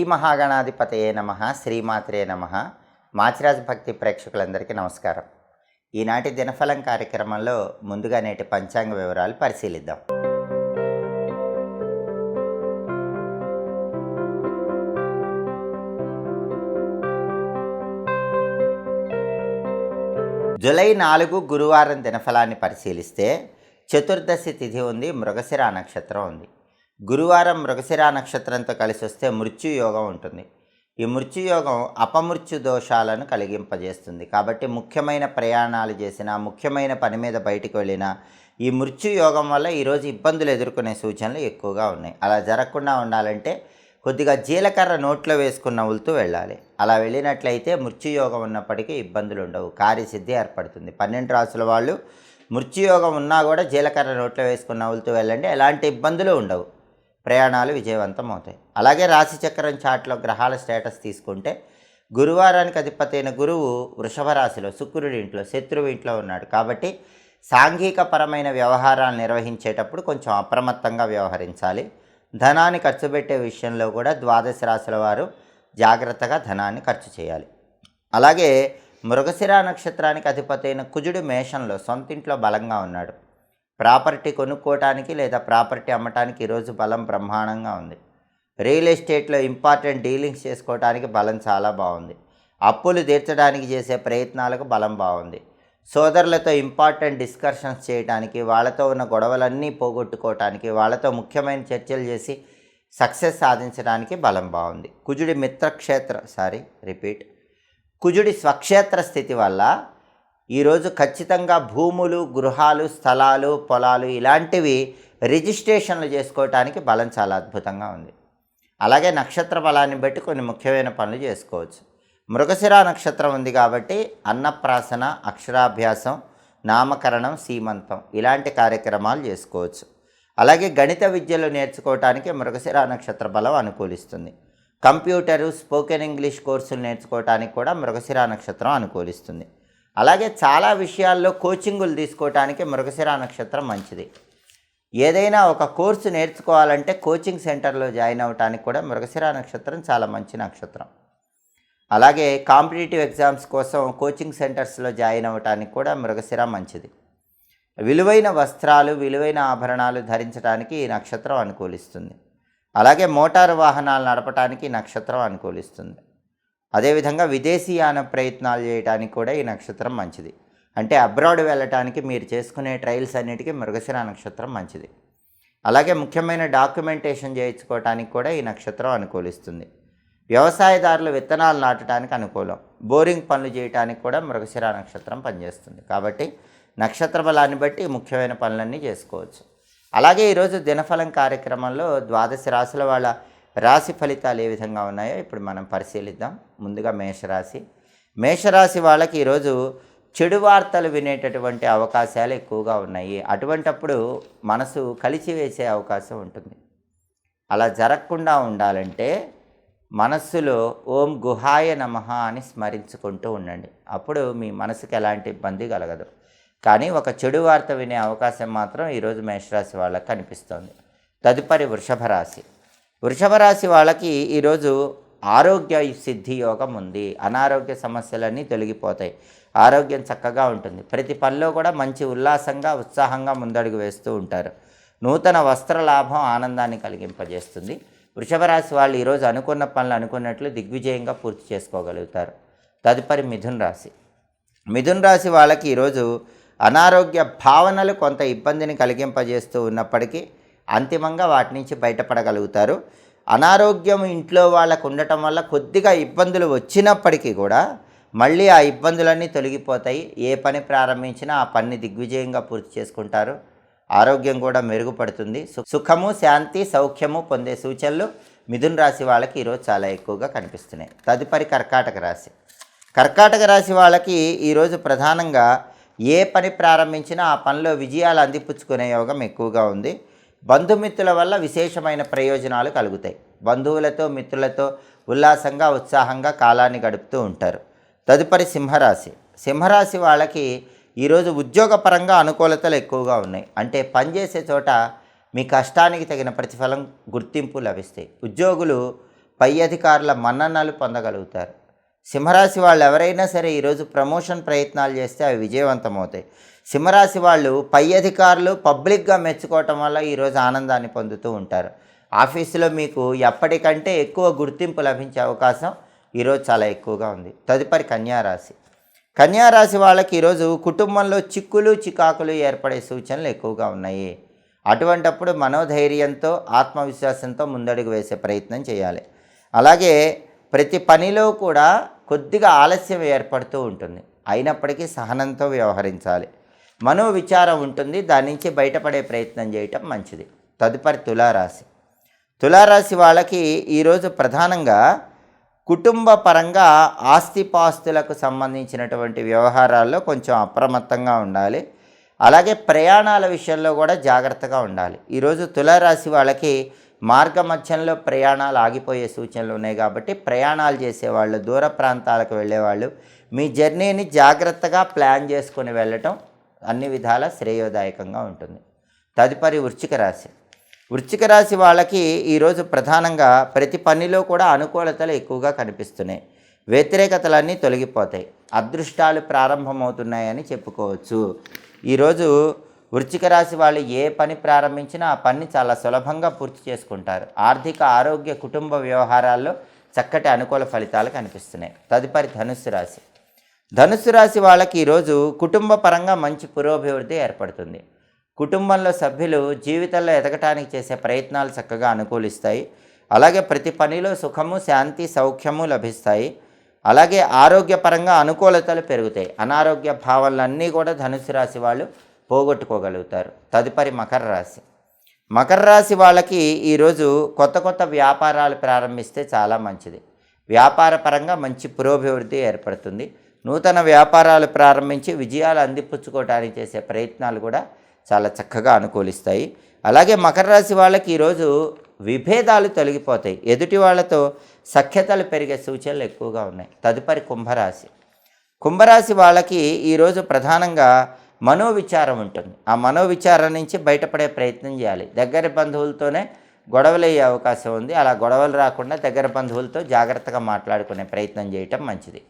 శ్రీ మహాగణాధిపతయే నమ శ్రీమాత్రే నమ. మాచిరాజ్ భక్తి ప్రేక్షకులందరికీ నమస్కారం. ఈనాటి దినఫలం కార్యక్రమంలో ముందుగా నేటి పంచాంగ వివరాలు పరిశీలిద్దాం. జూలై నాలుగు గురువారం దినఫలాన్ని పరిశీలిస్తే చతుర్దశి తిథి ఉంది మృగశిర నక్షత్రం ఉంది. గురువారం మృగశిర నక్షత్రంతో కలిసి వస్తే మృత్యుయోగం ఉంటుంది. ఈ మృత్యుయోగం అపమృత్యు దోషాలను కలిగింపజేస్తుంది. కాబట్టి ముఖ్యమైన ప్రయాణాలు చేసిన ముఖ్యమైన పని మీద బయటికి వెళ్ళిన ఈ మృత్యుయోగం వల్ల ఈరోజు ఇబ్బందులు ఎదుర్కొనే సూచనలు ఎక్కువగా ఉన్నాయి. అలా జరగకుండా ఉండాలంటే కొద్దిగా జీలకర్ర నోట్లో వేసుకున్న ఉలుతూ వెళ్ళాలి. అలా వెళ్ళినట్లయితే మృత్యుయోగం ఉన్నప్పటికీ ఇబ్బందులు ఉండవు. కార్యసిద్ధి ఏర్పడుతుంది. పన్నెండు రాసుల వాళ్ళు మృత్యుయోగం ఉన్నా కూడా జీలకర్ర నోట్లో వేసుకున్న ఉలుతూ వెళ్ళండి. ఎలాంటి ఇబ్బందులు ఉండవు. ప్రయాణాలు విజయవంతం అవుతాయి. అలాగే రాశిచక్రం చాట్లో గ్రహాల స్టేటస్ తీసుకుంటే గురువారానికి అధిపతి అయిన గురువు వృషభ రాశిలో శుక్రుడి ఇంట్లో శత్రువు ఇంట్లో ఉన్నాడు. కాబట్టి సాంఘికపరమైన వ్యవహారాలు నిర్వహించేటప్పుడు కొంచెం అప్రమత్తంగా వ్యవహరించాలి. ధనాన్ని ఖర్చు పెట్టే విషయంలో కూడా ద్వాదశ రాశుల వారు జాగ్రత్తగా ధనాన్ని ఖర్చు చేయాలి. అలాగే మృగశిర నక్షత్రానికి అధిపతైన కుజుడు మేషంలో సొంతింట్లో బలంగా ఉన్నాడు. ప్రాపర్టీ కొనుక్కోవటానికి లేదా ప్రాపర్టీ అమ్మటానికి ఈరోజు బలం బ్రహ్మాండంగా ఉంది. రియల్ ఎస్టేట్లో ఇంపార్టెంట్ డీలింగ్స్ చేసుకోవడానికి బలం చాలా బాగుంది. అప్పులు తీర్చడానికి చేసే ప్రయత్నాలకు బలం బాగుంది. సోదరులతో ఇంపార్టెంట్ డిస్కషన్స్ చేయడానికి వాళ్ళతో ఉన్న గొడవలన్నీ పోగొట్టుకోవటానికి వాళ్ళతో ముఖ్యమైన చర్చలు చేసి సక్సెస్ సాధించడానికి బలం బాగుంది. కుజుడి మిత్రక్షేత్ర సారీ రిపీట్. కుజుడి స్వక్షేత్ర స్థితి వల్ల ఈరోజు ఖచ్చితంగా భూములు గృహాలు స్థలాలు పొలాలు ఇలాంటివి రిజిస్ట్రేషన్లు చేసుకోవటానికి బలం చాలా అద్భుతంగా ఉంది. అలాగే నక్షత్ర బలాన్ని బట్టి కొన్ని ముఖ్యమైన పనులు చేసుకోవచ్చు. మృగశిర నక్షత్రం ఉంది కాబట్టి అన్నప్రాసన అక్షరాభ్యాసం నామకరణం సీమంతం ఇలాంటి కార్యక్రమాలు చేసుకోవచ్చు. అలాగే గణిత విద్యలు నేర్చుకోవటానికి మృగశిర నక్షత్ర బలం అనుకూలిస్తుంది. కంప్యూటరు స్పోకెన్ ఇంగ్లీష్ కోర్సులు నేర్చుకోవటానికి కూడా మృగశిర నక్షత్రం అనుకూలిస్తుంది. అలాగే చాలా విషయాల్లో కోచింగులు తీసుకోవటానికి మృగశిర నక్షత్రం మంచిది. ఏదైనా ఒక కోర్సు నేర్చుకోవాలంటే కోచింగ్ సెంటర్లో జాయిన్ అవ్వటానికి కూడా మృగశిర నక్షత్రం చాలా మంచి నక్షత్రం. అలాగే కాంపిటేటివ్ ఎగ్జామ్స్ కోసం కోచింగ్ సెంటర్స్లో జాయిన్ అవ్వటానికి కూడా మృగశిర మంచిది. విలువైన వస్త్రాలు విలువైన ఆభరణాలు ధరించడానికి ఈ నక్షత్రం అనుకూలిస్తుంది. అలాగే మోటారు వాహనాలు నడపడానికి నక్షత్రం అనుకూలిస్తుంది. అదేవిధంగా విదేశీయాన ప్రయత్నాలు చేయడానికి కూడా ఈ నక్షత్రం మంచిది. అంటే అబ్రాడ్ వెళ్ళటానికి మీరు చేసుకునే ట్రయల్స్ అన్నిటికీ మృగశిర నక్షత్రం మంచిది. అలాగే ముఖ్యమైన డాక్యుమెంటేషన్ చేయించుకోవటానికి కూడా ఈ నక్షత్రం అనుకూలిస్తుంది. వ్యవసాయదారులు విత్తనాలు నాటడానికి అనుకూలం. బోరింగ్ పనులు చేయడానికి కూడా మృగశిర నక్షత్రం పనిచేస్తుంది. కాబట్టి నక్షత్ర బలాన్ని బట్టి ముఖ్యమైన పనులన్నీ చేసుకోవచ్చు. అలాగే ఈరోజు దినఫలం కార్యక్రమంలో ద్వాదశ రాశుల వాళ్ళ రాశి ఫలితాలు ఏ విధంగా ఉన్నాయో ఇప్పుడు మనం పరిశీలిద్దాం. ముందుగా మేషరాశి. మేషరాశి వాళ్ళకి ఈరోజు చెడు వార్తలు వినేటటువంటి అవకాశాలు ఎక్కువగా ఉన్నాయి. అటువంటప్పుడు మనసు కలిచివేసే అవకాశం ఉంటుంది. అలా జరగకుండా ఉండాలంటే మనస్సులో ఓం గుహాయ నమః అని స్మరించుకుంటూ ఉండండి. అప్పుడు మీ మనసుకు ఎలాంటి ఇబ్బంది కలగదు. కానీ ఒక చెడు వార్త వినే అవకాశం మాత్రం ఈరోజు మేషరాశి వాళ్ళకి కనిపిస్తోంది. తదుపరి వృషభ రాశి. వృషభ రాశి వాళ్ళకి ఈరోజు ఆరోగ్య సిద్ధి యోగం ఉంది. అనారోగ్య సమస్యలన్నీ తొలగిపోతాయి. ఆరోగ్యం చక్కగా ఉంటుంది. ప్రతి పనిలో కూడా మంచి ఉల్లాసంగా ఉత్సాహంగా ముందడుగు వేస్తూ ఉంటారు. నూతన వస్త్ర లాభం ఆనందాన్ని కలిగింపజేస్తుంది. వృషభ రాశి వాళ్ళు ఈరోజు అనుకున్న పనులు అనుకున్నట్లు దిగ్విజయంగా పూర్తి చేసుకోగలుగుతారు. తదుపరి మిథున్ రాశి. మిథున్ రాశి వాళ్ళకి ఈరోజు అనారోగ్య భావనలు కొంత ఇబ్బందిని కలిగింపజేస్తూ ఉన్నప్పటికీ అంతిమంగా వాటి నుంచి బయటపడగలుగుతారు. అనారోగ్యం ఇంట్లో వాళ్ళకు ఉండటం వల్ల కొద్దిగా ఇబ్బందులు వచ్చినప్పటికీ కూడా మళ్ళీ ఆ ఇబ్బందులన్నీ తొలగిపోతాయి. ఏ పని ప్రారంభించినా ఆ పని దిగ్విజయంగా పూర్తి చేసుకుంటారు. ఆరోగ్యం కూడా మెరుగుపడుతుంది. సుఖము శాంతి సౌఖ్యము పొందే సూచనలు మిథున్ రాశి వాళ్ళకి ఈరోజు చాలా ఎక్కువగా కనిపిస్తున్నాయి. తదుపరి కర్కాటక రాశి. కర్కాటక రాశి వాళ్ళకి ఈరోజు ప్రధానంగా ఏ పని ప్రారంభించినా ఆ పనిలో విజయాలు అందిపుచ్చుకునే యోగం ఎక్కువగా ఉంది. బంధుమిత్రుల వల్ల విశేషమైన ప్రయోజనాలు కలుగుతాయి. బంధువులతో మిత్రులతో ఉల్లాసంగా ఉత్సాహంగా కాలాన్ని గడుపుతూ ఉంటారు. తదుపరి సింహరాశి. సింహరాశి వాళ్ళకి ఈరోజు ఉద్యోగపరంగా అనుకూలతలు ఎక్కువగా ఉన్నాయి. అంటే పనిచేసే చోట మీ కష్టానికి తగిన ప్రతిఫలం గుర్తింపు లభిస్తాయి. ఉద్యోగులు పై అధికారుల మన్ననలు పొందగలుగుతారు. సింహరాశి వాళ్ళు ఎవరైనా సరే ఈరోజు ప్రమోషన్ ప్రయత్నాలు చేస్తే అవి విజయవంతమవుతాయి. సింహరాశి వాళ్ళు పై అధికారులు పబ్లిక్గా మెచ్చుకోవటం వల్ల ఈరోజు ఆనందాన్ని పొందుతూ ఉంటారు. ఆఫీసులో మీకు ఎప్పటికంటే ఎక్కువ గుర్తింపు లభించే అవకాశం ఈరోజు చాలా ఎక్కువగా ఉంది. తదుపరి కన్యారాశి. కన్యారాశి వాళ్ళకి ఈరోజు కుటుంబంలో చిక్కులు చికాకులు ఏర్పడే సూచనలు ఎక్కువగా ఉన్నాయి. అటువంటప్పుడు మనోధైర్యంతో ఆత్మవిశ్వాసంతో ముందడుగు వేసే ప్రయత్నం చేయాలి. అలాగే ప్రతి పనిలో కూడా కొద్దిగా ఆలస్యం ఏర్పడుతూ ఉంటుంది. అయినప్పటికీ సహనంతో వ్యవహరించాలి. మనోవిచారం ఉంటుంది. దాని నుంచి బయటపడే ప్రయత్నం చేయటం మంచిది. తదుపరి తులారాశి. తులారాశి వాళ్ళకి ఈరోజు ప్రధానంగా కుటుంబ పరంగా ఆస్తిపాస్తులకు సంబంధించినటువంటి వ్యవహారాల్లో కొంచెం అప్రమత్తంగా ఉండాలి. అలాగే ప్రయాణాల విషయంలో కూడా జాగ్రత్తగా ఉండాలి. ఈరోజు తులారాశి వాళ్ళకి మార్గ మధ్యంలో ప్రయాణాలు ఆగిపోయే సూచనలు ఉన్నాయి కాబట్టి ప్రయాణాలు చేసేవాళ్ళు దూర ప్రాంతాలకు వెళ్ళేవాళ్ళు మీ జర్నీని జాగ్రత్తగా ప్లాన్ చేసుకొని వెళ్ళటం అన్ని విధాల శ్రేయోదాయకంగా ఉంటుంది. తదుపరి వృశ్చిక రాశి. వృశ్చిక రాశి వాళ్ళకి ఈరోజు ప్రధానంగా ప్రతి పనిలో కూడా అనుకూలతలు ఎక్కువగా కనిపిస్తున్నాయి. వ్యతిరేకతలన్నీ తొలగిపోతాయి. అదృష్టాలు ప్రారంభమవుతున్నాయని చెప్పుకోవచ్చు. ఈరోజు వృచ్చిక రాశి వాళ్ళు ఏ పని ప్రారంభించినా ఆ పని చాలా సులభంగా పూర్తి చేసుకుంటారు. ఆర్థిక ఆరోగ్య కుటుంబ వ్యవహారాల్లో చక్కటి అనుకూల ఫలితాలు కనిపిస్తున్నాయి. తదుపరి ధనుస్సు రాశి. ధనుస్సు రాశి వాళ్ళకి ఈరోజు కుటుంబ పరంగా మంచి పురోభివృద్ధి ఏర్పడుతుంది. కుటుంబంలో సభ్యులు జీవితంలో ఎదగటానికి చేసే ప్రయత్నాలు చక్కగా అనుకూలిస్తాయి. అలాగే ప్రతి పనిలో సుఖము శాంతి సౌఖ్యము లభిస్తాయి. అలాగే ఆరోగ్యపరంగా అనుకూలతలు పెరుగుతాయి. అనారోగ్య భావనలన్నీ కూడా ధనుసు రాశి వాళ్ళు పోగొట్టుకోగలుగుతారు. తదుపరి మకర రాశి. మకర రాశి వాళ్ళకి ఈరోజు కొత్త కొత్త వ్యాపారాలు ప్రారంభిస్తే చాలా మంచిది. వ్యాపార పరంగా మంచి పురోభివృద్ధి ఏర్పడుతుంది. నూతన వ్యాపారాలు ప్రారంభించి విజయాలు అందిపుచ్చుకోవడానికి చేసే ప్రయత్నాలు కూడా చాలా చక్కగా అనుకూలిస్తాయి. అలాగే మకర రాశి వాళ్ళకి ఈరోజు విభేదాలు తొలగిపోతాయి. ఎదుటి వాళ్ళతో సఖ్యతలు పెరిగే సూచనలు ఎక్కువగా ఉన్నాయి. తదుపరి కుంభరాశి. కుంభరాశి వాళ్ళకి ఈరోజు ప్రధానంగా మనోవిచారం ఉంటుంది. ఆ మనోవిచారం నుంచి బయటపడే ప్రయత్నం చేయాలి. దగ్గర బంధువులతోనే గొడవలు అయ్యే అవకాశం ఉంది. అలా గొడవలు రాకుండా దగ్గర బంధువులతో జాగ్రత్తగా మాట్లాడుకునే ప్రయత్నం చేయటం మంచిది.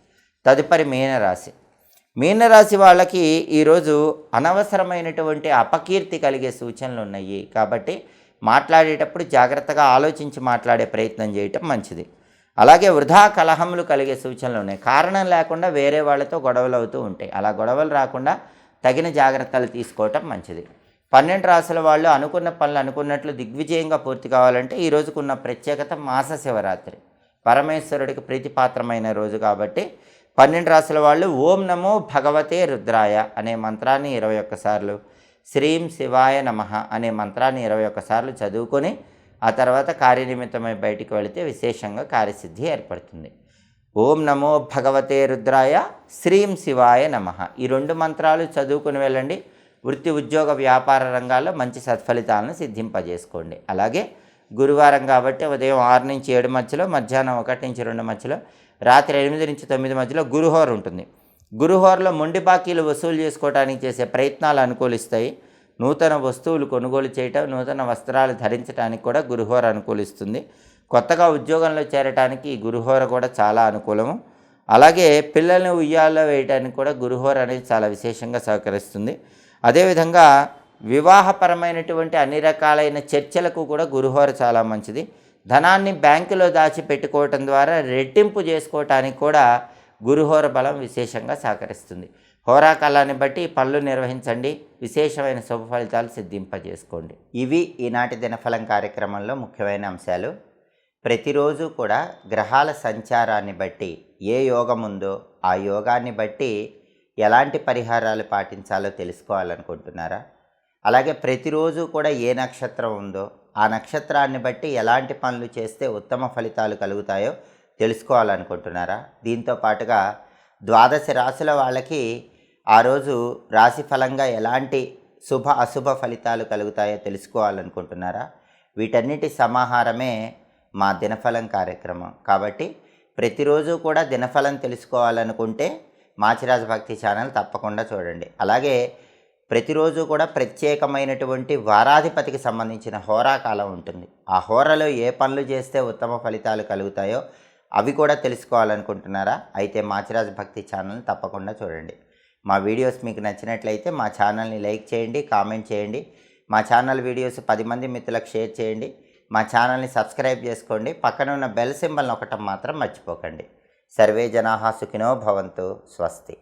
తదుపరి మీనరాశి. మీనరాశి వాళ్ళకి ఈరోజు అనవసరమైనటువంటి అపకీర్తి కలిగే సూచనలు ఉన్నాయి. కాబట్టి మాట్లాడేటప్పుడు జాగ్రత్తగా ఆలోచించి మాట్లాడే ప్రయత్నం చేయటం మంచిది. అలాగే వృధా కలహములు కలిగే సూచనలు ఉన్నాయి. కారణం లేకుండా వేరే వాళ్ళతో గొడవలు అవుతూ ఉంటాయి. అలా గొడవలు రాకుండా తగిన జాగ్రత్తలు తీసుకోవటం మంచిది. పన్నెండు రాసుల వాళ్ళు అనుకున్న పనులు అనుకున్నట్లు దిగ్విజయంగా పూర్తి కావాలంటే ఈ రోజుకున్న ప్రత్యేకత మాస శివరాత్రి. పరమేశ్వరుడికి ప్రీతిపాత్రమైన రోజు కాబట్టి పన్నెండు రాసుల వాళ్ళు ఓం నమో భగవతే రుద్రాయ అనే మంత్రాన్ని ఇరవై ఒక్కసార్లు శ్రీం శివాయ నమ అనే మంత్రాన్ని ఇరవై ఒక్కసార్లు చదువుకొని ఆ తర్వాత కార్యనిమిత్తమై బయటికి వెళితే విశేషంగా కార్యసిద్ధి ఏర్పడుతుంది. ఓం నమో భగవతే రుద్రాయ శ్రీం శివాయ నమ. ఈ రెండు మంత్రాలు చదువుకుని వెళ్ళండి. వృత్తి ఉద్యోగ వ్యాపార రంగాల్లో మంచి సత్ఫలితాలను సిద్ధింపజేసుకోండి. అలాగే గురువారం కాబట్టి ఉదయం ఆరు నుంచి ఏడు మధ్యలో మధ్యాహ్నం ఒకటి నుంచి రెండు మధ్యలో రాత్రి ఎనిమిది నుంచి తొమ్మిది మధ్యలో గురుహోర ఉంటుంది. గురుహోరలో మొండి బాకీలు వసూలు చేసుకోవడానికి చేసే ప్రయత్నాలు అనుకూలిస్తాయి. నూతన వస్తువులు కొనుగోలు చేయటం నూతన వస్త్రాలు ధరించడానికి కూడా గురుహోర అనుకూలిస్తుంది. కొత్తగా ఉద్యోగంలో చేరటానికి ఈ గురుహోర కూడా చాలా అనుకూలము. అలాగే పిల్లల్ని ఉయ్యాల్లో వేయడానికి కూడా గురుహోర అనేది చాలా విశేషంగా సహకరిస్తుంది. అదేవిధంగా వివాహపరమైనటువంటి అన్ని రకాలైన చర్చలకు కూడా గురుహోర చాలా మంచిది. ధనాన్ని బ్యాంకులో దాచి పెట్టుకోవటం ద్వారా రెట్టింపు చేసుకోవటానికి కూడా గురుహోర బలం విశేషంగా సహకరిస్తుంది. హోరాకాలాన్ని బట్టి పనులు నిర్వహించండి. విశేషమైన శుభ ఫలితాలు సిద్ధింపజేసుకోండి. ఇవి ఈనాటి దినఫలం కార్యక్రమంలో ముఖ్యమైన అంశాలు. ప్రతిరోజు కూడా గ్రహాల సంచారాన్ని బట్టి ఏ యోగం ఉందో ఆ యోగాన్ని బట్టి ఎలాంటి పరిహారాలు పాటించాలో తెలుసుకోవాలనుకుంటున్నారా? అలాగే ప్రతిరోజు కూడా ఏ నక్షత్రం ఉందో ఆ నక్షత్రాన్ని బట్టి ఎలాంటి పనులు చేస్తే ఉత్తమ ఫలితాలు కలుగుతాయో తెలుసుకోవాలనుకుంటున్నారా? దీంతో పాటుగా ద్వాదశ రాశుల వాళ్ళకి ఆ రోజు రాశి ఫలంగా ఎలాంటి శుభ అశుభ ఫలితాలు కలుగుతాయో తెలుసుకోవాలనుకుంటున్నారా? వీటన్నిటి సమాహారమే మా దినఫలం కార్యక్రమం. కాబట్టి ప్రతిరోజు కూడా దినఫలం తెలుసుకోవాలనుకుంటే మాచిరాజు భక్తి ఛానల్ తప్పకుండా చూడండి. అలాగే ప్రతిరోజు కూడా ప్రత్యేకమైనటువంటి వారాధిపతికి సంబంధించిన హోరాకాలం ఉంటుంది. ఆ హోరాలో ఏ పనులు చేస్తే ఉత్తమ ఫలితాలు కలుగుతాయో అవి కూడా తెలుసుకోవాలనుకుంటున్నారా? అయితే మాచిరాజ్ భక్తి ఛానల్ తప్పకుండా చూడండి. మా వీడియోస్ మీకు నచ్చినట్లయితే మా ఛానల్ని లైక్ చేయండి కామెంట్ చేయండి. మా ఛానల్ వీడియోస్ పది మంది మిత్రులకు షేర్ చేయండి. మా ఛానల్ని సబ్స్క్రైబ్ చేసుకోండి. పక్కన ఉన్న బెల్ సింబల్ నొక్కటం మాత్రం మర్చిపోకండి. సర్వే జనాహా సుఖినో భవంతు. స్వస్తి.